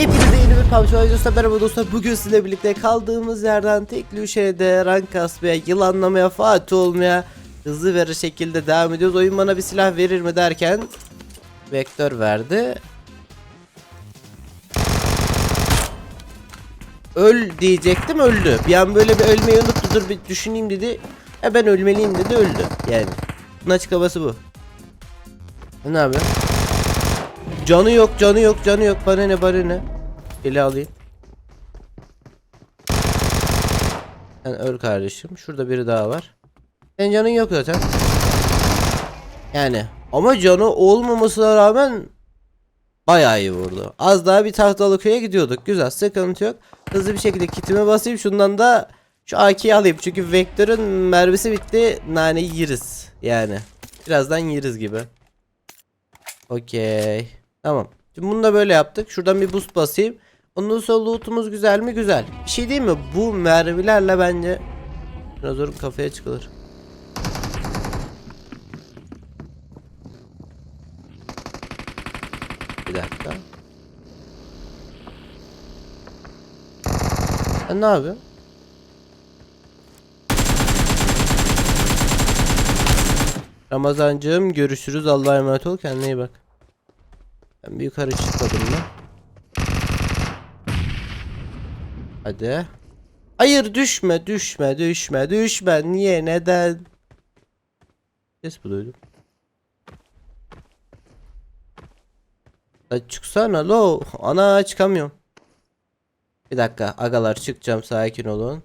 Hepinize yeni bir PUBG videosuna merhaba dostlar. Bugün sizinle birlikte kaldığımız yerden tekli şeyde rank kasmaya, yılanlamaya, fatih olmaya hızlı verir şekilde devam ediyoruz. Oyun bana bir silah verir mi derken vektör verdi. Öl diyecektim öldü. Bir an böyle bir ölmeyi unuttu dur bir düşüneyim dedi. E ben ölmeliyim dedi öldü. Yani bunun açıklaması bu. Ne yapıyor? Canı yok, canı yok, canı yok. Bana ne, bana ne? Eli alayım. Sen öl kardeşim. Şurada biri daha var. Senin canın yok zaten. Yani ama canı olmamasına rağmen bayağı iyi vurdu. Az daha bir tahtalı köye gidiyorduk. Güzel, sıkıntı yok. Hızlı bir şekilde kitime basayım. Şundan da şu AK'yi alayım. Çünkü vektörün mermisi bitti. Nane yeriz. Yani. Birazdan yeriz gibi. Okey. Tamam. Şimdi bunu da böyle yaptık. Şuradan bir boost basayım. Ondan sonra lootumuz güzel mi? Güzel. Bir şey değil mi? Bu mermilerle bence zor kafaya çıkılır. Bir dakika. Sen ne yapıyorsun? Ramazancığım görüşürüz. Allah'a emanet ol. Kendine iyi bak. Ben bir yukarı çıkmadım mı? Hadi. Hayır düşme düşme düşme düşme. Niye neden? Ses bu duydum. Çıksana lo. Ana çıkamıyorum. Bir dakika agalar çıkacağım sakin olun.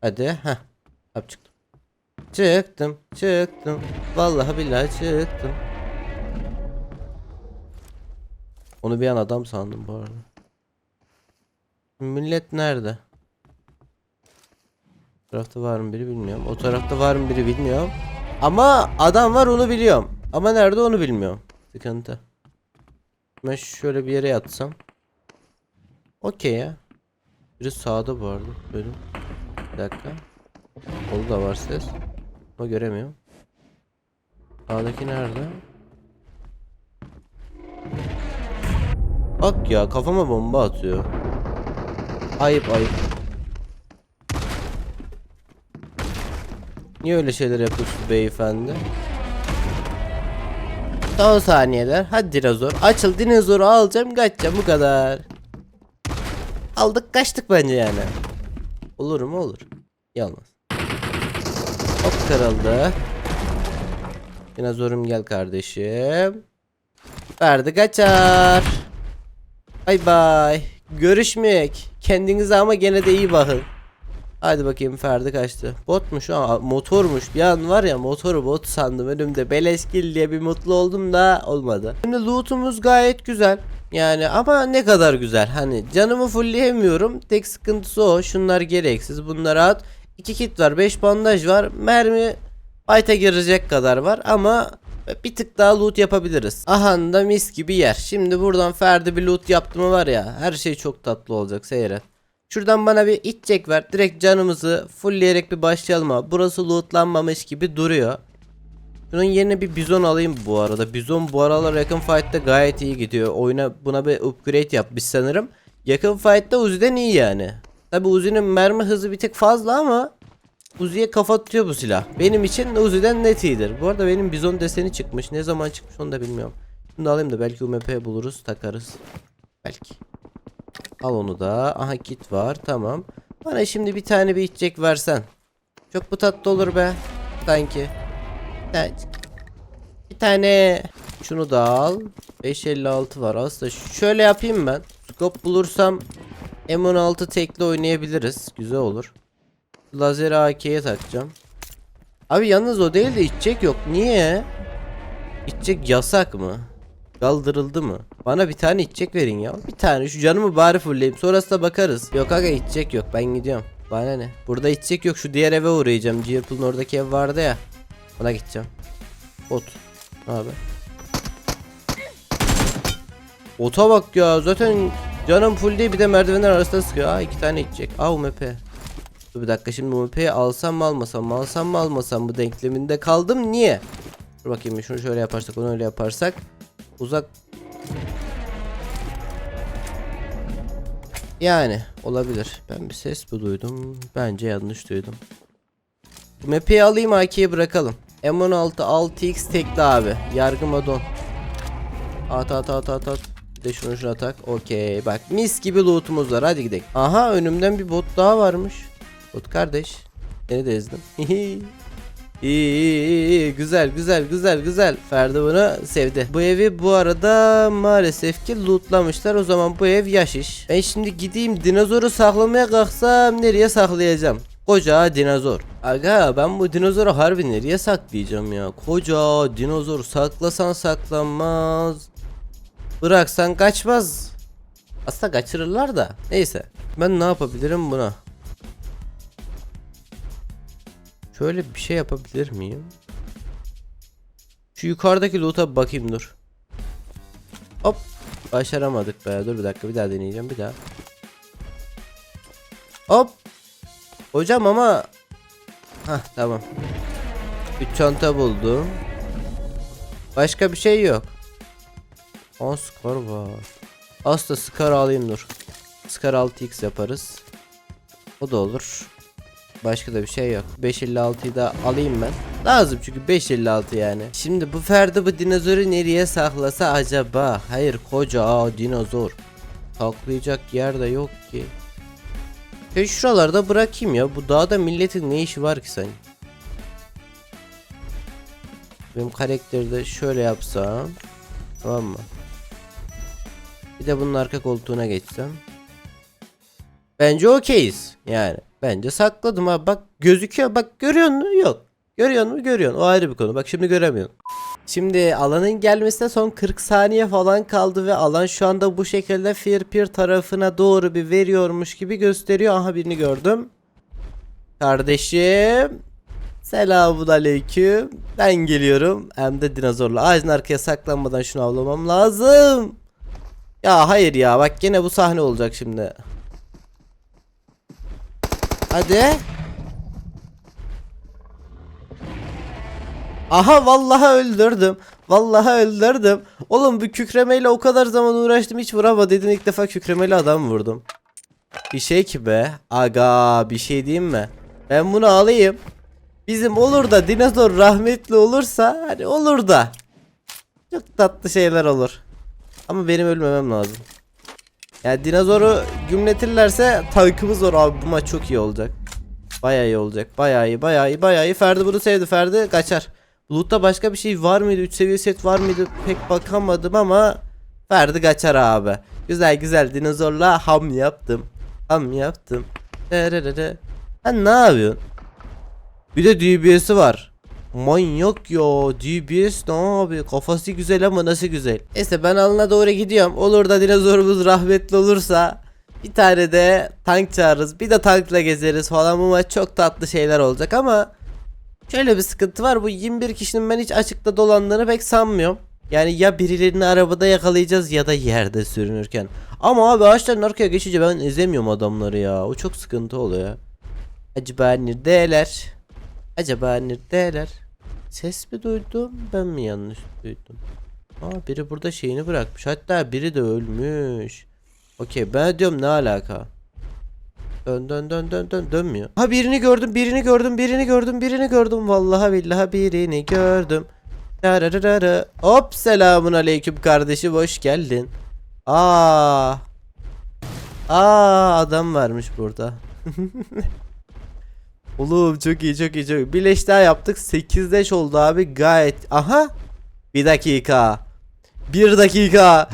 Hadi heh. Hop çıktım. Çıktım çıktım. Vallahi billahi çıktım. Onu bir an adam sandım bu arada. Millet nerede? Bu tarafta var mı biri bilmiyorum. O tarafta var mı biri bilmiyorum. Ama adam var onu biliyorum. Ama nerede onu bilmiyorum. Sıkıntı. Ben şöyle bir yere yatsam. Okey ya. Biri sağda bu arada. Böyle. Bir dakika. Kolu da var ses. Ama göremiyorum. Sağdaki nerede? Bak ya kafama bomba atıyor. Ayıp ayıp. Niye öyle şeyler yapıyorsunuz beyefendi? Son saniyeler. Hadi dinozor. Açıl dinozoru alacağım kaçacağım bu kadar. Aldık kaçtık bence yani. Olur mu olur. Yalnız. Hop kırıldı. Dinozorum gel kardeşim. Verdi kaçar. Bay bay. Görüşmek. Kendinize ama gene de iyi bakın. Hadi bakayım Ferdi kaçtı. Botmuş ama motormuş. Bir an var ya motoru bot sandım önümde. Beleşkil diye bir mutlu oldum da olmadı. Şimdi lootumuz gayet güzel. Yani ama ne kadar güzel. Hani canımı fullleyemiyorum. Tek sıkıntısı o. Şunlar gereksiz. Bunları at. 2 kit var. 5 bandaj var. Mermi fight'a girecek kadar var ama bir tık daha loot yapabiliriz. Aha da mis gibi yer. Şimdi buradan Ferdi bir loot yaptı mı var ya her şey çok tatlı olacak seyret. Şuradan bana bir içecek ver. Direkt canımızı fullleyerek bir başlayalım abi. Burası lootlanmamış gibi duruyor. Şunun yerine bir bizon alayım bu arada. Bizon bu aralar yakın fight'ta gayet iyi gidiyor. Oyuna buna bir upgrade yapmış sanırım. Yakın fight'ta Uzi'den iyi yani. Tabi Uzi'nin mermi hızı bir tık fazla ama Uzi'ye kafa tutuyor bu silah. Benim için Uzi'den net iyidir. Bu arada benim bizon deseni çıkmış. Ne zaman çıkmış onu da bilmiyorum. Bunu da alayım da belki UMP buluruz takarız. Belki. Al onu da. Aha kit var tamam. Bana şimdi bir tane bir içecek versen. Çok bu tatlı olur be. Sanki. Evet. Bir tane şunu da al. 556 var aslında. Şöyle yapayım ben. Scope bulursam M16 tekli oynayabiliriz. Güzel olur. Lazer AK'ye takacağım. Abi yalnız o değil de içecek yok. Niye? İçecek yasak mı? Kaldırıldı mı? Bana bir tane içecek verin ya. Bir tane şu canımı bari fullleyeyim. Sonrasında bakarız. Yok aga içecek yok. Ben gidiyorum. Bana ne? Burada içecek yok. Şu diğer eve uğrayacağım. Ciğerpul'un oradaki ev vardı ya. Ona gideceğim. Bot. Ne abi? Ota bak ya. Zaten canım full değil bir de merdivenler arasında sıkıyor. Aa iki tane içecek. Aa UMP. Dur bir dakika şimdi UMP'yi alsam mı almasam mı alsam mı almasam bu denkleminde kaldım. Niye? Dur bakayım şunu şöyle yaparsak onu öyle yaparsak. Uzak. Yani olabilir. Ben bir ses mi duydum? Bence yanlış duydum. Bu map'i alayım AK'ye bırakalım. M16 6x tekli abi. Yargı modon. At at at at at. De şunu şuna tak. Okey bak mis gibi loot'umuz var hadi gidelim. Aha önümden bir bot daha varmış. Bot kardeş. Seni de ezdim. iyi, iyi, iyi. Güzel, güzel, güzel, güzel. Ferdi bunu sevdi. Bu evi bu arada maalesef ki lootlamışlar. O zaman bu ev yaş iş. Ben şimdi gideyim dinozoru saklamaya kalksam nereye saklayacağım? Koca dinozor. Aga ben bu dinozoru harbi nereye saklayacağım ya? Koca dinozor saklasan saklanmaz. Bıraksan kaçmaz. Aslında kaçırırlar da. Neyse. Ben ne yapabilirim buna? Şöyle bir şey yapabilir miyim? Şu yukarıdaki loot'a bakayım dur. Hop. Başaramadık be. Dur bir dakika bir daha deneyeceğim bir daha. Hop. Hocam ama Hah tamam. Bir çanta buldum. Başka bir şey yok. 10 skor var. Aslında skor alayım dur. Skor 6x yaparız. O da olur. Başka da bir şey yok. 556'yı da alayım ben. Lazım çünkü 556 yani. Şimdi bu Ferdi bu dinozoru nereye saklasa acaba? Hayır koca aa, dinozor. Saklayacak yer de yok ki. Ben şuralarda bırakayım ya. Bu dağda milletin ne işi var ki sen? Benim karakteri de şöyle yapsam. Tamam mı? Bir de bunun arka koltuğuna geçsem. Bence okeyiz. Yani bence sakladım abi. Bak gözüküyor. Bak görüyor musun? Yok. Görüyor musun? Görüyorsun. O ayrı bir konu. Bak şimdi göremiyorsun. Şimdi alanın gelmesine son 40 saniye falan kaldı ve alan şu anda bu şekilde Fear Peer tarafına doğru bir veriyormuş gibi gösteriyor. Aha birini gördüm. Kardeşim. Selamun aleyküm. Ben geliyorum. Hem de dinozorla. Ağacın arkaya saklanmadan şunu avlamam lazım. Ya hayır ya. Bak gene bu sahne olacak şimdi. Hadi. Aha vallahi öldürdüm. Vallahi öldürdüm. Oğlum bu kükremeyle o kadar zaman uğraştım hiç vurama dedin ilk defa kükremeli adam vurdum. Bir şey ki be. Aga bir şey diyeyim mi? Ben bunu alayım. Bizim olur da dinozor rahmetli olursa hani olur da. Çok tatlı şeyler olur. Ama benim ölmemem lazım. Yani dinozoru gümletirlerse tankımız var abi bu maç çok iyi olacak. Bayağı iyi olacak. Bayağı iyi, bayağı iyi, bayağı iyi. Ferdi bunu sevdi. Ferdi kaçar. Loot'ta başka bir şey var mıydı? 3 seviye set var mıydı? Pek bakamadım ama Ferdi kaçar abi. Güzel güzel dinozorla ham yaptım. Ham yaptım. Dererere. Sen ne yapıyorsun? Bir de DBS'i var. Manyak ya DBS ne abi kafası güzel ama nasıl güzel. Neyse ben alına doğru gidiyorum. Olur da dinozorumuz rahmetli olursa bir tane de tank çağırırız. Bir de tankla gezeriz falan. Bu maç çok tatlı şeyler olacak ama şöyle bir sıkıntı var. Bu 21 kişinin ben hiç açıkta dolandığını pek sanmıyorum. Yani ya birilerini arabada yakalayacağız ya da yerde sürünürken. Ama abi ağaçların arkaya geçince ben ezemiyorum adamları ya. O çok sıkıntı oluyor. Acaba neredeler? Acaba neredeler? Ses mi duydum? Ben mi yanlış duydum? Aa biri burada şeyini bırakmış. Hatta biri de ölmüş. Okey ben diyorum ne alaka? Dön dön dön dön dön dönmüyor. Ha birini gördüm, birini gördüm, birini gördüm, birini gördüm. Vallahi billahi birini gördüm. Dararara. Hop selamun aleyküm kardeşim hoş geldin. Aa. Aa adam varmış burada. Oğlum çok iyi çok iyi çok iyi. Bir daha yaptık. 8 leş oldu abi gayet. Aha. Bir dakika. Bir dakika.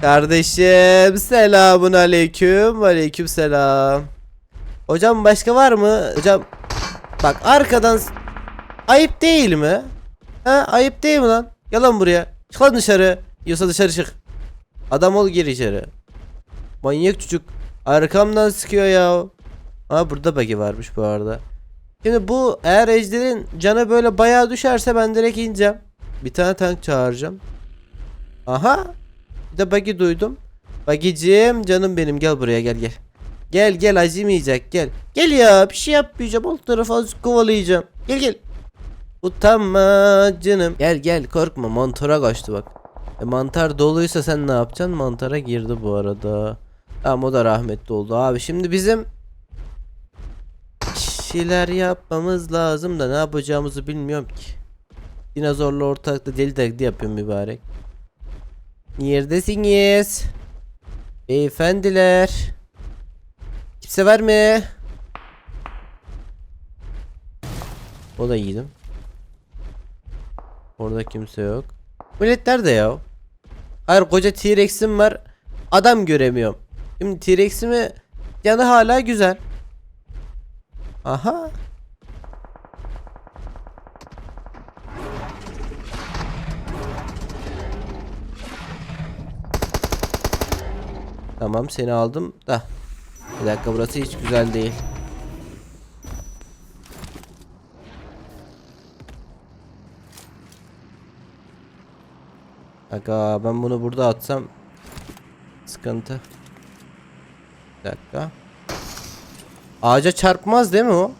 Kardeşim selamun aleyküm. Aleyküm selam. Hocam başka var mı? Hocam bak arkadan ayıp değil mi? Ha ayıp değil mi lan? Gel lan buraya. Çık lan dışarı. Yiyorsa dışarı çık. Adam ol gir içeri. Manyak çocuk. Arkamdan sıkıyor ya. Ha burada bagi varmış bu arada. Şimdi bu eğer ejderin canı böyle bayağı düşerse ben direkt ineceğim. Bir tane tank çağıracağım. Aha. Bir de bagi duydum. Bagicim canım benim gel buraya gel gel. Gel gel acımayacak gel. Gel ya bir şey yapmayacağım. Alt tarafı azıcık kovalayacağım. Gel gel. Utanma canım. Gel gel korkma mantara kaçtı bak. E, mantar doluysa sen ne yapacaksın? Mantara girdi bu arada. Tamam o da rahmetli oldu abi. Şimdi bizim şeyler yapmamız lazım da ne yapacağımızı bilmiyorum ki. Dinozorla ortakta deli taklidi yapıyorum mübarek. Neredesiniz? Beyefendiler. Kimse var mı? O da yedim. Orada kimse yok. Millet nerede ya? Hayır koca T-Rex'im var. Adam göremiyorum. Şimdi T-Rex'imi yanı hala güzel. Aha. Tamam seni aldım da. Bir dakika burası hiç güzel değil. Aga ben bunu burada atsam sıkıntı. Bir dakika. Ağaca çarpmaz değil mi o?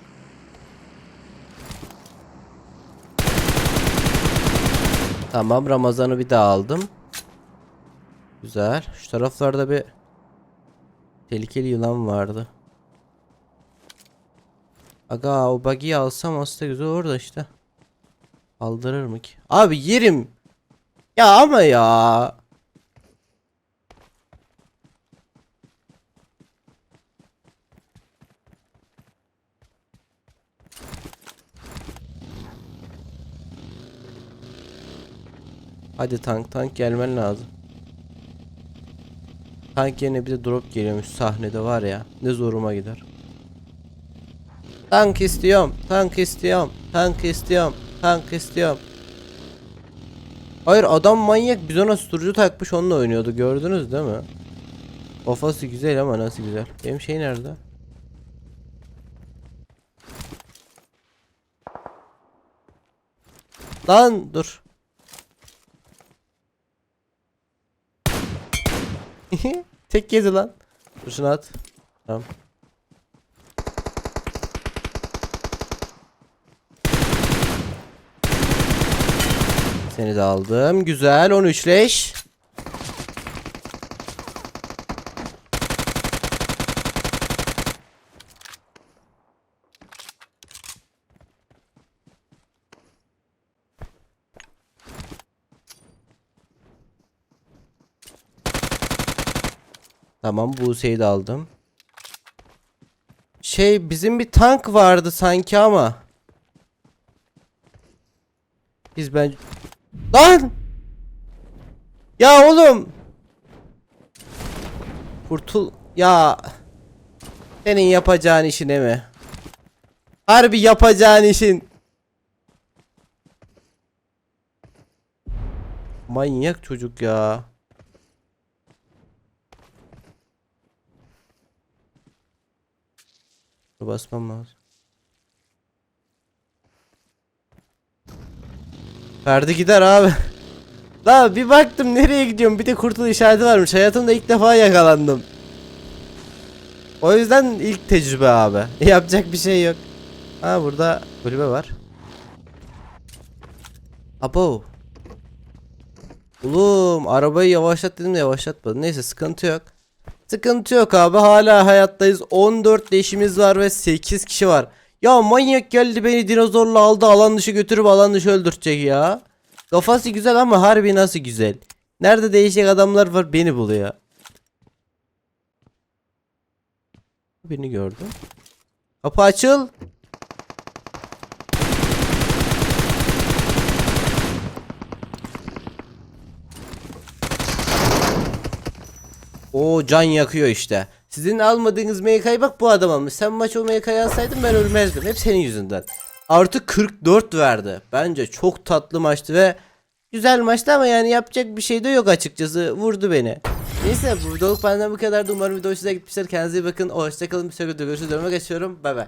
Tamam Ramazan'ı bir daha aldım. Güzel. Şu taraflarda bir tehlikeli yılan vardı. Aga o buggy'yi alsam aslında güzel olur da işte. Aldırır mı ki? Abi yerim. Ya ama ya. Hadi tank tank gelmen lazım. Tank yerine bir de drop geliyormuş sahnede var ya. Ne zoruma gider. Tank istiyorum. Tank istiyorum. Tank istiyorum. Tank istiyorum. Hayır adam manyak biz ona susturucu takmış onunla oynuyordu gördünüz değil mi? Kafası güzel ama nasıl güzel. Benim şey nerede? Lan dur. Tek yedi lan. Dur şunu at. Tamam. Seni de aldım. Güzel 13 leş. Tamam Buse'yi de aldım. Şey bizim bir tank vardı sanki ama. Biz ben... Lan! Ya oğlum! Kurtul... Ya... Senin yapacağın işine mi? Harbi yapacağın işin. Manyak çocuk ya. Dur, Basmam lazım. Ferdi gider abi. La bir baktım nereye gidiyorum bir de kurtul işareti varmış. Hayatımda ilk defa yakalandım. O yüzden ilk tecrübe abi. Yapacak bir şey yok. Ha burada kulübe var. Abo. Oğlum arabayı yavaşlat dedim de yavaşlatmadı. Neyse sıkıntı yok. Sıkıntı yok abi hala hayattayız. 14 leşimiz var ve 8 kişi var. Ya manyak geldi beni dinozorla aldı alan dışı götürüp alan dışı öldürecek ya. Kafası güzel ama harbi nasıl güzel. Nerede değişik adamlar var beni buluyor. Beni gördü. Kapı açıl. O can yakıyor işte. Sizin almadığınız MK'yı bak bu adam almış. Sen maç o MK'yı alsaydın ben ölmezdim. Hep senin yüzünden. Artı 44 verdi. Bence çok tatlı maçtı ve güzel maçtı ama yani yapacak bir şey de yok açıkçası. Vurdu beni. Neyse bu videoluk benden bu kadardı. Umarım video hoşunuza gitmiştir. Kendinize iyi bakın. Hoşçakalın. Bir sonraki videoda görüşürüz. Dönme geçiyorum. Bay bay.